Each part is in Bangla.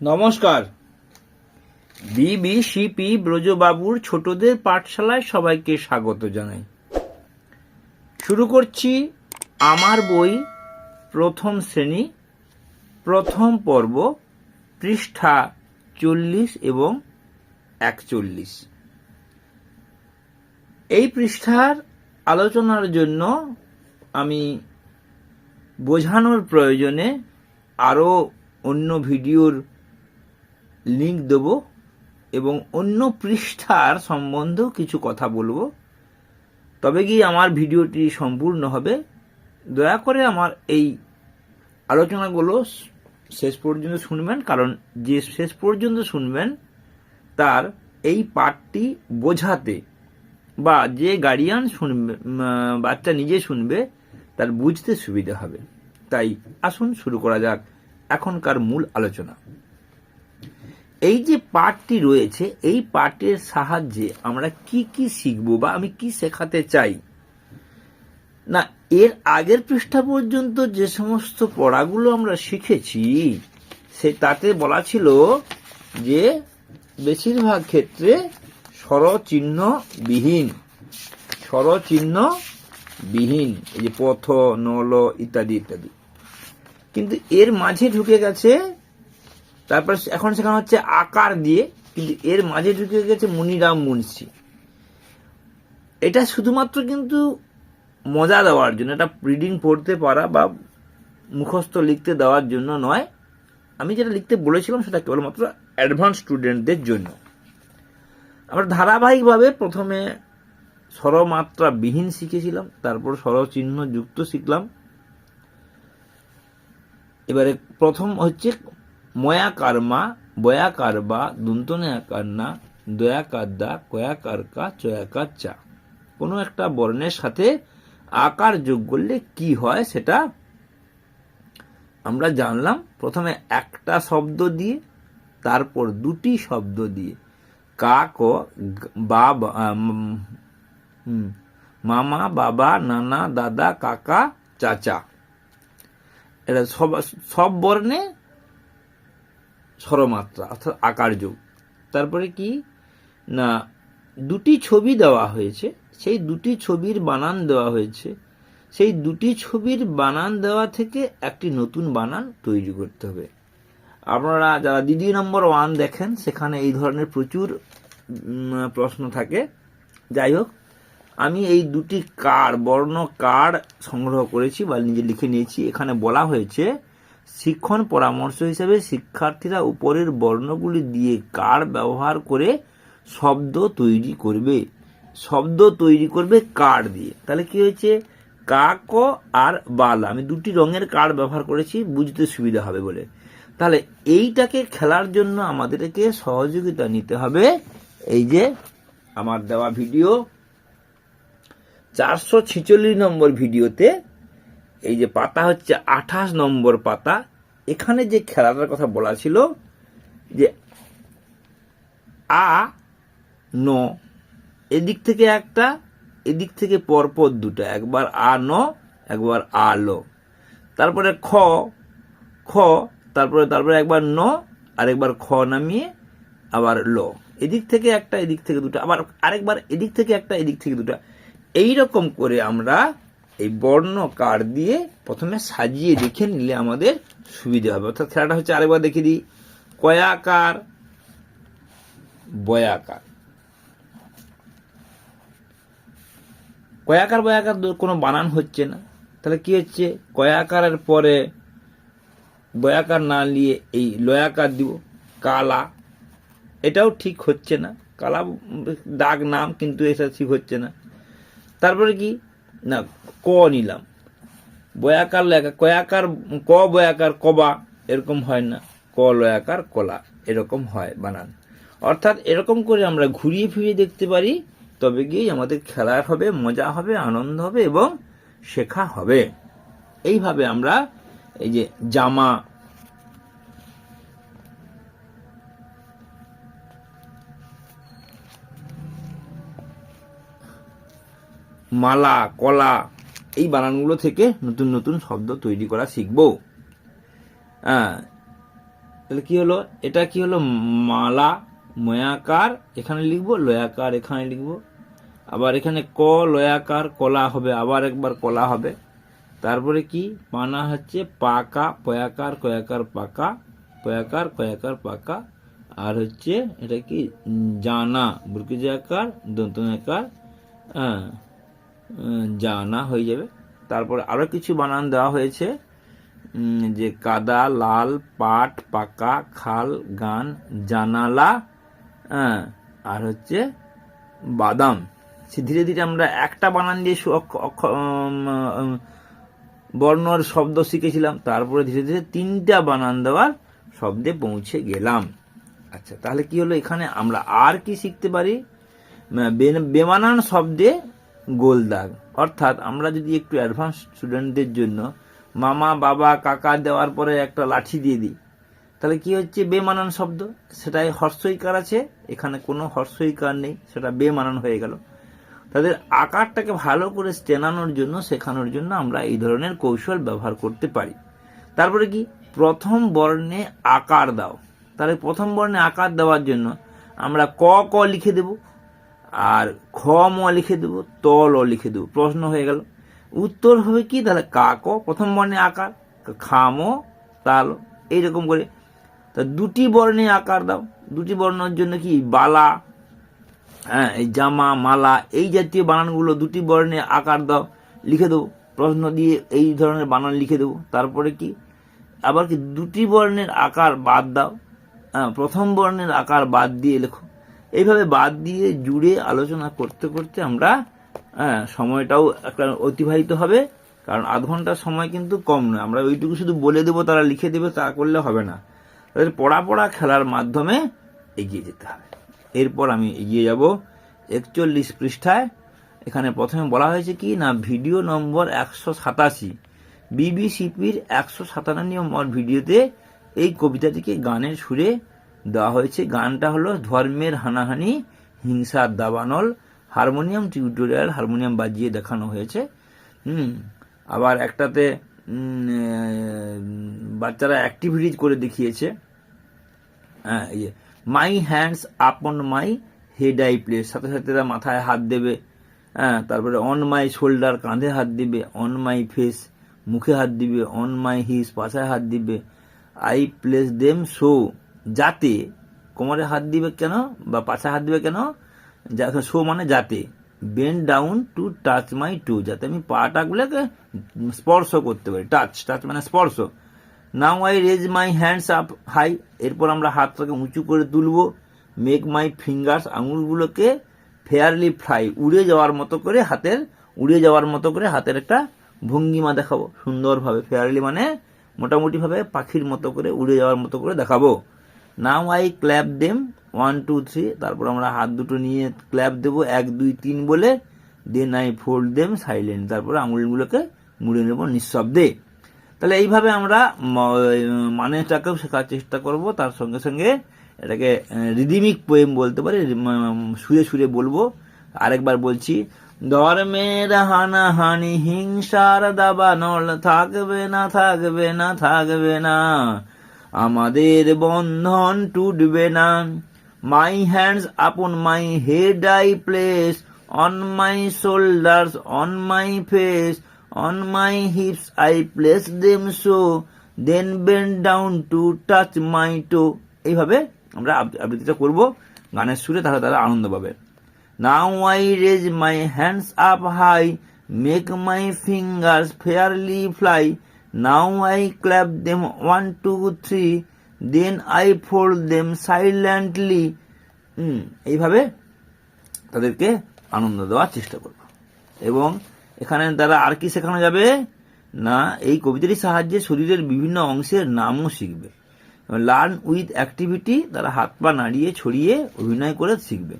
নমস্কার। বিবিসিপি ব্রজবাবুর ছোটদের পাঠশালায় সবাইকে স্বাগত জানাই। শুরু করছি আমার বই প্রথম শ্রেণি, প্রথম পর্ব, পৃষ্ঠা চল্লিশ এবং একচল্লিশ। এই পৃষ্ঠার আলোচনার জন্য আমি বোঝানোর প্রয়োজনে আরও অন্য ভিডিওর লিংক দেব এবং অন্য পৃষ্ঠার সম্বন্ধেও কিছু কথা বলব। তবে গিয়ে আমার ভিডিওটি সম্পূর্ণ হবে? দয়া করে আমার এই আলোচনাগুলো শেষ পর্যন্ত শুনবেন, কারণ যে শেষ পর্যন্ত শুনবেন, তার এই পাঠটি বোঝাতে বা যে গার্ডিয়ান শুনবে বাচ্চা নিজে শুনবে, তার বুঝতে সুবিধা হবে। তাই আসুন শুরু করা যাক এখনকার মূল আলোচনা। এই যে পাঠটি রয়েছে, এই পাঠের সাহায্যে আমরা কি কি শিখব বা আমি কি শেখাতে চাই? না, এর আগের পৃষ্ঠা পর্যন্ত যে সমস্ত পড়াগুলো আমরা শিখেছি, সে তাতে বলা ছিল যে বেশিরভাগ ক্ষেত্রে স্বরচিহ্ন বিহীন স্বরচিহ্ন বিহীন, এই যে পথ, নল ইত্যাদি ইত্যাদি। কিন্তু এর মাঝে ঢুকে গেছে তারপর এখন সেখানে হচ্ছে আকার দিয়ে কিন্তু এর মাঝে ঢুকে গেছে মুনিরাম মুন্সি। এটা শুধুমাত্র কিন্তু মজা দেওয়ার জন্য, এটা রিডিং পড়তে পারা বা মুখস্থ লিখতে দেওয়ার জন্য নয়। আমি যেটা লিখতে বলেছিলাম সেটা কেবলমাত্র অ্যাডভান্স স্টুডেন্টদের জন্য। আমরা ধারাবাহিকভাবে প্রথমে স্বরমাত্রা বিহীন শিখেছিলাম, তারপর স্বরচিহ্ন যুক্ত শিখলাম। এবারে প্রথম হচ্ছে ময়াকার মা বয়াকার বা দন্তনে আকার না দয়াকার দা কয়াকার কা চয়াকার চা কোনো একটা বর্ণের সাথে আকার যোগ করলে কি হয় সেটা আমরা জানলাম। প্রথমে একটা শব্দ দিয়ে তারপর দুটি শব্দ দিয়ে। কা ক বা বা- আম, হুম, মামা বাবা নানা দাদা কাকা চাচা। এটা সব সব বর্ণে স্বরমাত্রা অর্থাৎ আকার যোগ। তারপরে কি? না, দুটি ছবি দেওয়া হয়েছে। সেই দুটি ছবির বানান দেওয়া হয়েছে। সেই দুটি ছবির বানান দেওয়া থেকে একটি নতুন বানান তৈরি করতে হবে। আপনারা যারা দিদি নম্বর ওয়ান দেখেন, সেখানে এই ধরনের প্রচুর প্রশ্ন থাকে। যাই হোক, আমি এই দুটি কার্ড বর্ণ কার্ড সংগ্রহ করেছি বা নিজে লিখে নিয়েছি। এখানে বলা হয়েছে শিক্ষণ পরামর্শ হিসেবে শিক্ষার্থীরা উপরের বর্ণগুলি দিয়ে কার্ড ব্যবহার করে শব্দ তৈরি করবে? শব্দ তৈরি করবে কার্ড দিয়ে। তাহলে কি হয়েছে? কাক আর বাল আমি দুটি রঙের কার্ড ব্যবহার করেছি, বুঝতে সুবিধা হবে বলে। তাহলে এইটাকে খেলার জন্য আমাদেরকে সহযোগিতা নিতে হবে। এই যে আমার দেওয়া ভিডিও, চারশো ছিচল্লিশ নম্বর ভিডিওতে এই যে পাতা হচ্ছে আঠাশ নম্বর পাতা, এখানে যে খেলাটার কথা বলা ছিল, যে আ, ন, এদিক থেকে একটা, এদিক থেকে পরপর দুটো, একবার আ, ন, একবার আ, ল। তারপরে খ খ, তারপরে তারপরে একবার ন, আর একবার খ নামিয়ে আবার ল। এদিক থেকে একটা, এদিক থেকে দুটো, আবার আরেকবার এদিক থেকে একটা, এদিক থেকে দুটো। এই রকম করে আমরা এই বর্ণ কার্ড দিয়ে প্রথমে সাজিয়ে দেখে নিলে আমাদের সুবিধা হবে। অর্থাৎ খেলাটা হচ্ছে আরেকবার দেখে দিই। কয়াকার, বয়াকার। কয়াকার, বয়াকার কোনো বানান হচ্ছে না। তাহলে কি হচ্ছে? কয়াকারের পরে বয়াকার না নিয়ে এই লয়াকার দিব। কালা। এটাও ঠিক হচ্ছে না। কালা দাগ, নাম কিন্তু এটা ঠিক হচ্ছে না। তারপরে কি? না, ক নিলাম। বয়াকার লয়াকার কয়াকার, ক বয়াকার কবা, এরকম হয় না। ক লয়াকার কলা, এরকম হয় বানান। অর্থাৎ এরকম করে আমরা ঘুরিয়ে ফিরিয়ে দেখতে পারি, তবে গিয়েই আমাদের খেলা হবে, মজা হবে, আনন্দ হবে এবং শেখা হবে। এইভাবে আমরা এই যে জামা মালা, কলা, এই বানানগুলো থেকে নতুন নতুন শব্দ তৈরি করা শিখব। হ্যাঁ তাহলে কি হলো? এটা কি হলো? মালা, ময়াকার, এখানে লিখব, লয়াকার, এখানে লিখব। আবার এখানে ক, লয়াকার, কলা হবে, আবার একবার কলা হবে। তারপরে কি? পানা হচ্ছে পাকা, পয়াকার, কয়াকার পাকা, পয়াকার, কয়াকার পাকা। আর হচ্ছে, এটা কি? জানা বুরকিজ আকার দন্তনাকার হ্যাঁ। জানা হয়ে যাবে। তারপরে আরও কিছু বানান দেওয়া হয়েছে। যে কাদা, লাল, পাট, পাকা, খাল, গান, জানালা হ্যাঁ আর হচ্ছে বাদাম। সে ধীরে ধীরে আমরা একটা বানান দিয়ে বর্ণর শব্দ শিখেছিলাম। তারপরে ধীরে ধীরে তিনটা বানান দেওয়ার শব্দে পৌঁছে গেলাম। আচ্ছা তাহলে কি হলো? এখানে আমরা আর কি শিখতে পারি? বেমানান শব্দে গোল দাগ অর্থাৎ আমরা যদি একটু অ্যাডভান্স স্টুডেন্টদের জন্য মামা, বাবা, কাকা দেওয়ার পরে একটা লাঠি দিয়ে দিই, তাহলে কি হচ্ছে? বেমানান শব্দ। সেটাই হর্ষইকার আছে, এখানে কোনো হর্ষইকার নেই, সেটা বেমানান হয়ে গেল। তাদের আকারটাকে ভালো করে চেনানোর জন্য, শেখানোর জন্য আমরা এই ধরনের কৌশল ব্যবহার করতে পারি। তারপরে কি? প্রথম বর্ণে আকার দাও। তাহলে প্রথম বর্ণে আকার দেওয়ার জন্য আমরা ক ক লিখে দেব। আর খ, ম লিখে দেব, ত, ল লিখে দেব। প্রশ্ন হয়ে গেল। উত্তর হবে কি? তাহলে কাক প্রথম বর্ণে আকার খাম তাল এইরকম করে। তা দুটি বর্ণে আকার দাও। দুটি বর্ণের জন্য কি? বালা হ্যাঁ এই জামা, মালা, এই জাতীয় বানানগুলো দুটি বর্ণে আকার দাও, লিখে দেবো। প্রশ্ন দিয়ে এই ধরনের বানান লিখে দেবো। তারপরে কি? আবার কি? দুটি বর্ণের আকার বাদ দাও। হ্যাঁ প্রথম বর্ণের আকার বাদ দিয়ে লেখো। এইভাবে বাদ দিয়ে জুড়ে আলোচনা করতে করতে আমরা হ্যাঁ সময়টাও একটা অতিবাহিত হবে। কারণ আধ ঘণ্টার সময় কিন্তু কম নয়। আমরা ওইটুকু শুধু বলে দেবো, তারা লিখে দেবে, তা করলে হবে না। তাদের পড়া পড়া খেলার মাধ্যমে এগিয়ে যেতে হবে। এরপর আমি এগিয়ে যাব একচল্লিশ পৃষ্ঠায়। এখানে প্রথমে বলা হয়েছে কি, না, ভিডিও নম্বর একশো সাতাশি। বিবিসিপির একশো সাতান্ন নম্বর ভিডিওতে এই কবিতাটিকে গানের সুরে দেওয়া হয়েছে। গানটা হলো ধর্মের হানাহানি হিংসার দাবানল, হারমোনিয়াম টিউটোরিয়াল, হারমোনিয়াম বাজিয়ে দেখানো হয়েছে। হুম, আবার একটাতে বাচ্চারা অ্যাক্টিভিটিজ করে দেখিয়েছে। হ্যাঁ মাই hands upon my head I place সাথে সাথে তারা মাথায় হাত দেবে। হ্যাঁ তারপরে অন মাই শোল্ডার কাঁধে হাত দিবে। অন মাই ফেস মুখে হাত দিবে। অন মাই হিস পাশায় হাত দিবে। আই প্লেস দেম শো যাতে কোমরে হাত দিবে কেন বা পাছায় হাত দিবে কেন? শো মানে যাতে bend down to touch my toe যাতে আমি পাটাগুলোকে স্পর্শ করতে পারি। টাচ টাচ মানে স্পর্শ। Now I raise my hands up high এরপর আমরা হাতটাকে উঁচু করে তুলবো। মেক মাই ফিঙ্গার্স আঙুলগুলোকে ফেয়ারলি ফ্লাই উড়ে যাওয়ার মতো করে হাতের, উড়ে যাওয়ার মতো করে হাতের একটা ভঙ্গিমা দেখাবো। সুন্দরভাবে ফেয়ারলি মানে মোটামুটিভাবে পাখির মতো করে, উড়ে যাওয়ার মতো করে দেখাবো। Now I clap them one two three তারপর আমরা হাত দুটো নিয়ে ক্ল্যাপ দেবো, এক, দুই, তিন বলে then I fold them silent তারপর আঙুলগুলোকে মুড়ে নেব নিঃশব্দে। তাহলে এইভাবে আমরা মানেটাকেও শেখার চেষ্টা করব, তার সঙ্গে সঙ্গে এটাকে রিদিমিক পোয়েম বলতে পারি সুরে সুরে বলব। আরেকবার বলছি ধর্মের হানাহানি হিংসার দাবানল, থাকবে না থাকবে না থাকবে না। আমাদের বন্ধন টুটবে না। My hands upon my head I place on my shoulders on my face on my hips I place them so then bend down to touch my toe এইভাবে আমরা আবৃত্তিটা করব, গানের সুরে তাহলে তারা আনন্দ পাবে। Now I raise my hands up high make my fingers fairly fly now I clap them one two three then I fold them silently এইভাবে তাদেরকে আনন্দ দেওয়ার চেষ্টা করব। এবং এখানে তারা আর কি শেখানো যাবে? না, এই কবিতাটির সাহায্যে শরীরের বিভিন্ন অংশের নামও শিখবে। লার্ন উইথ অ্যাক্টিভিটি তারা হাত পা নাড়িয়ে, ছড়িয়ে অভিনয় করে শিখবে।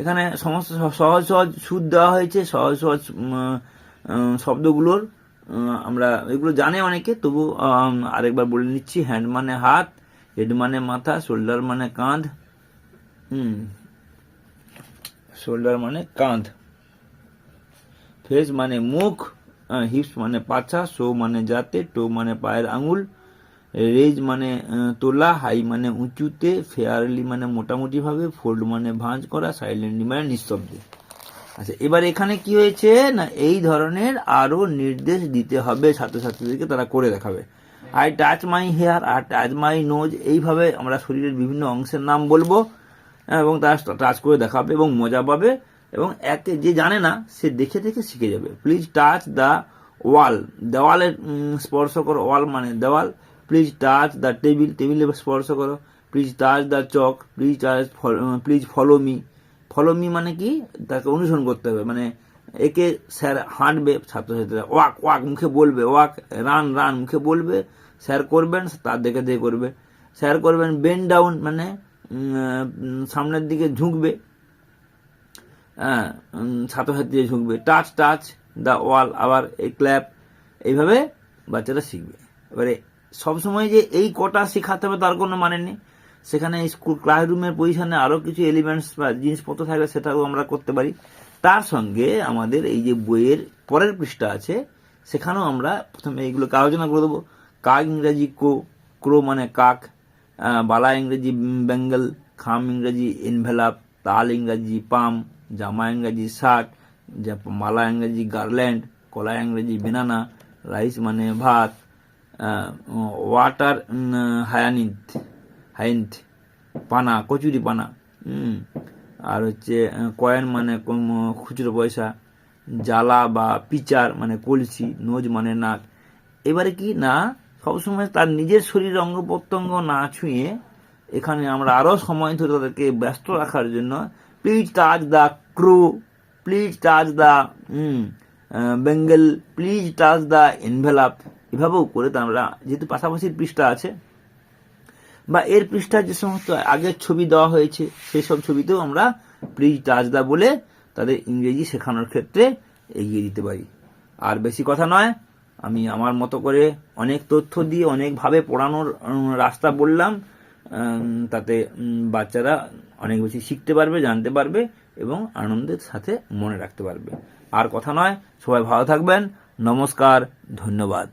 এখানে সমস্ত সহজ সহজ সুদ দেওয়া হয়েছে। সহজ সহজ শব্দগুলোর আমরা এগুলো জানে অনেকে, তবু আরেকবার বলে নিচ্ছি হ্যান্ড মানে হাত হেড মানে মাথা শোল্ডার মানে কাঁধ, হুম শোল্ডার মানে কাঁধ ফেস মানে মুখ হিপস মানে পাছা শো মানে যাতে টো মানে পায়ের আঙুল রেজ মানে তোলা হাই মানে উঁচুতে ফেয়ারলি মানে মোটামুটিভাবে ফোল্ড মানে ভাঁজ করা সাইলেন্টলি মানে নিঃশব্দে। আচ্ছা এবার এখানে কি হয়েছে? না, এই ধরনের আরও নির্দেশ দিতে হবে ছাত্রছাত্রীদেরকে, তারা করে দেখাবে। আই টাচ মাই হেয়ার আর টাচ মাই নোজ এইভাবে আমরা শরীরের বিভিন্ন অংশের নাম বলব, এবং তারা টাচ করে দেখাবে এবং মজা পাবে, এবং একে যে জানে না, সে দেখে দেখে শিখে যাবে। প্লিজ টাচ দ্য ওয়াল দেওয়ালের স্পর্শ করো। ওয়াল মানে দেওয়াল। প্লিজ টাচ দ্য টেবিল টেবিলে স্পর্শ করো। Please touch the chalk please touch please follow me follow me মানে কি? তাকে অনুসরণ করতে হবে। মানে একে স্যার হাঁটবে ছাত্রছাত্রীরা। ওয়াক ওয়াক, মুখে বলবে। ওয়াক, রান রান, মুখে বলবে। স্যার করবেন, তার দেখে দেখে করবে। স্যার করবেন বেন ডাউন মানে সামনের দিকে ঝুঁকবে। হ্যাঁ ছাত্রছাত্রীরা ঝুঁকবে। টাচ টাচ দ্য ওয়াল আবার এই ক্ল্যাপ এইভাবে বাচ্চারা শিখবে। এবারে সবসময় যে এই কটা শেখাতে হবে তার কোনো মানে নেই। সেখানে স্কুল ক্লাসরুমের পজিশনে আরও কিছু এলিমেন্টস বা জিনিসপত্র থাকলে সেটাও আমরা করতে পারি। তার সঙ্গে আমাদের এই যে বইয়ের পরের পৃষ্ঠা আছে, সেখানেও আমরা প্রথমে এইগুলোকে আলোচনা করে দেবো। কাক ইংরাজি, কো, ক্রো মানে কাক বালা ইংরেজি, বেঙ্গল, খাম ইংরেজি, এনভেলাপ, তাল ইংরাজি, পাম, জামা ইংরাজি শার্ট মালা ইংরেজি, গার্ল্যান্ড, কলা ইংরেজি, বেনানা, রাইস মানে ভাত ওয়াটার হায়ানিন্থ হাইন্থ, পানা, কচুরি পানা আর হচ্ছে কয়েন মানে খুচরো পয়সা, জ্বালা বা পিচার মানে কলসি, নোজ মানে নাক। এবারে কি না, সবসময় তার নিজের শরীর অঙ্গ প্রত্যঙ্গ না ছুঁয়ে এখানে আমরা আরও সময় ধরে তাদেরকে ব্যস্ত রাখার জন্য please touch the crew please touch the bangle please touch the envelope এভাবেও করে তা আমরা, যেহেতু পাশাপাশি পৃষ্ঠা আছে বা এর পৃষ্ঠা যে সমস্ত আগের ছবি দেওয়া হয়েছে, সেই সব ছবিতেও আমরা প্লিজ টাচ দা বলে তাদের ইংরেজি শেখানোর ক্ষেত্রে এগিয়ে দিতে পারি। আর বেশি কথা নয়, আমি আমার মতো করে অনেক তথ্য দিয়ে, অনেকভাবে পড়ানোর রাস্তা বললাম তাতে বাচ্চারা অনেক বেশি শিখতে পারবে, জানতে পারবে এবং আনন্দের সাথে মনে রাখতে পারবে। আর কথা নয়, সবাই ভালো থাকবেন। নমস্কার, ধন্যবাদ।